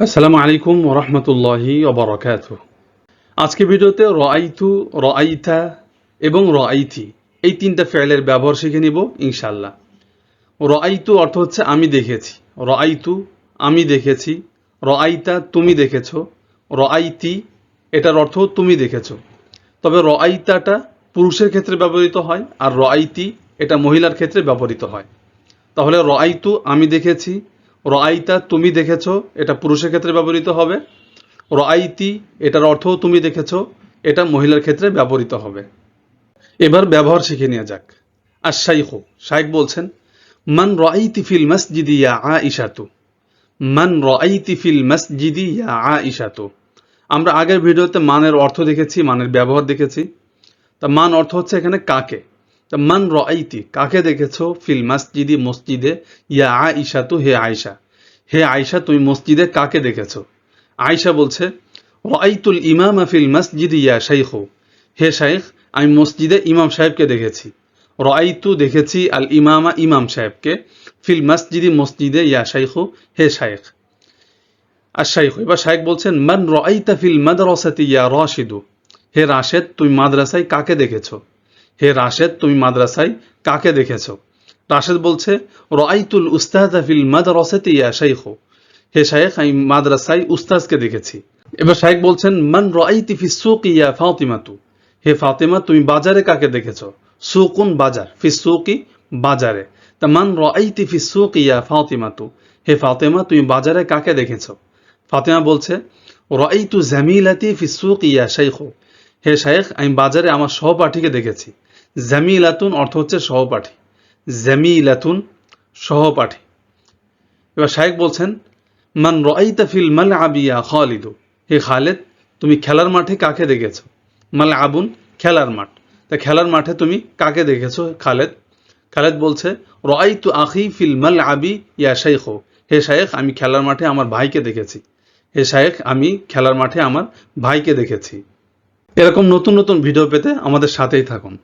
আসসালামু আলাইকুম রহমতুল্লাহি ওবরাকাত আজকে ভিডিওতে রাইতু রাইতা এবং রাইতি এই তিনটা ফেলের ব্যবহার শিখে নিব ইনশাল্লাহ রাইতু অর্থ হচ্ছে আমি দেখেছি রাইতু আমি দেখেছি রাইতা তুমি দেখেছ রাইতি এটার অর্থ তুমি দেখেছ। তবে রাইতাটা পুরুষের ক্ষেত্রে ব্যবহৃত হয় আর রাইতি এটা মহিলার ক্ষেত্রে ব্যবহৃত হয়। তাহলে রাইতু আমি দেখেছি রাইতা তুমি দেখেছ, এটা পুরুষের ক্ষেত্রে ব্যবহৃত হবে। রাইতি এটার অর্থ তুমি দেখেছ, এটা মহিলার ক্ষেত্রে ব্যবহৃত হবে। এবার ব্যবহার শিখে নেওয়া যাক। আর শাইখু শাইখ বলছেন, মান রাইতি ফিল মসজিদি ইয়া আইশাতু মান রাইতি ফিল মসজিদি ইয়া আইশাতু আমরা আগের ভিডিওতে মানের অর্থ দেখেছি, মানের ব্যবহার দেখেছি। তা মান অর্থ হচ্ছে এখানে কাকে। মান রাইতি কাকে দেখেছ? ফিল মসজিদি, মসজিদে? ইয়া আইশা তু হে আয়সা হে আয়সা তুমি মসজিদে কাকে দেখেছ? আয়সা বলছে রাইতুল ইমাম ফিল মসজিদি ইয়া শাইখ। হে শাইখ, আমি মসজিদে ইমাম সাহেবকে দেখেছি। রাইতু দেখেছি আল ইমামা ইমাম সাহেবকে। ফিল মসজিদি, মসজিদে ইয়া শাইখ, হে শাইখ। আর শাইখ, এবার শাইখ বলছেন, মান রাইতা ফিল মাদ্রাসাতি ইয়া রাশিদু। হে রাশেদ, তুমি মাদ্রাসায় কাকে দেখেছ? হে রাশেদ, তুমি মাদ্রাসায় কাকে দেখেছ? রাশেদ বলছে রাইতুল উস্তাদা ফিল মাদ্রাসাতি ইয়া শাইখ। হে শাইখ, আমি মাদ্রাসায় উস্তাজকে দেখেছি। এবার শাইখ বলছেন, মান রাইতি ফি সুক ইয়া ফাতিমাতু? হে ফাতেমা, তুমি বাজারে কাকে দেখেছ? সুকুন বাজার, ফি সুকি বাজারে। তা মান রাইতি ফি সুক ইয়া ফাতিমাতু? হে ফাতেমা, তুমি বাজারে কাকে দেখেছ? ফাতেমা বলছে রাইতু জামিলাতি ফি সুক ইয়া শাইখ। হে শাইখ, আমি বাজারে আমার সহপাঠীকে দেখেছি। জামিলাতুন অর্থ হচ্ছে সহপাঠী। জামিলাতুন সহপাঠী। এবার শাইখ বলছেন, মান ফিল মাল আবিয়া খালিদু? হে খালেদ, তুমি খেলার মাঠে কাকে দেখেছ? মাল আবুন খেলার মাঠ। তা খেলার মাঠে তুমি কাকে দেখেছ, খালেদ? খালেদ বলছে, রাইতু আখি ফিল মাল আবি ইয়া শাইখ। হে শাইখ আমি খেলার মাঠে আমার ভাইকে দেখেছি। হে শাইখ আমি খেলার মাঠে আমার ভাইকে দেখেছি। এরকম নতুন নতুন ভিডিও পেতে আমাদের সাথেই থাকুন।